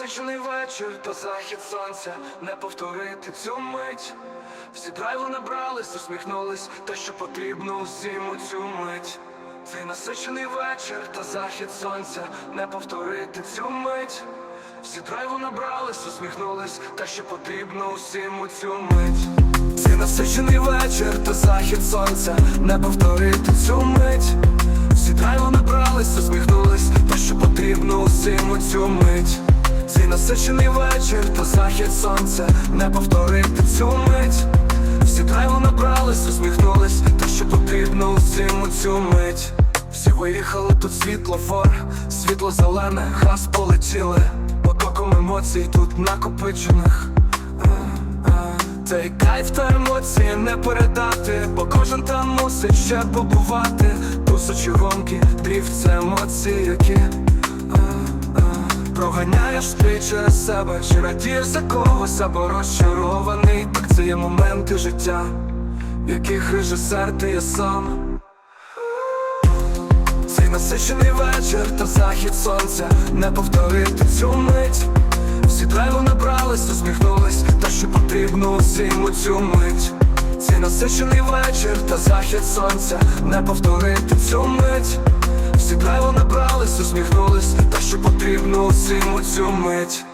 насичений вечір, то захід сонця, не повторити цю мить. Всі драйву набрались, усміхнулись, те, що потрібно усім у цю мить. Цей насичений вечір, та захід сонця, не повторити цю мить. Всі драйву набрались, усміхнулись, те, що потрібно усім у цю мить. Цей насичений вечір, та захід сонця, не повторити цю мить. Всі драйву набрались, усміхнулись, те, що потрібно усім у цю мить. Цей насичений вечір, та захід сонця, не повторити цю мить. Всі драйву набрались, усміхнулись, те, що потрібно усім у цю мить. Всі виїхали тут світлофор, світло зелене, газ полетіли, потоком емоцій тут накопичених. Цей кайф та емоції не передати, бо кожен там мусить ще побувати. Тусочі гонки, дріфт це емоції, які а, ти через себе, чи радієш за когось або розчарований. Так це є моменти життя, в яких режисер ти є сам. Цей насичений вечір та захід сонця не повторити цю мить. Всі драйву набрались, усміхнулись, та що потрібно усім у цю мить. Цей насичений вечір та захід сонця не повторити цю мить. Всі драйву набрались, усміхнулись, що потрібно усім у цю мить.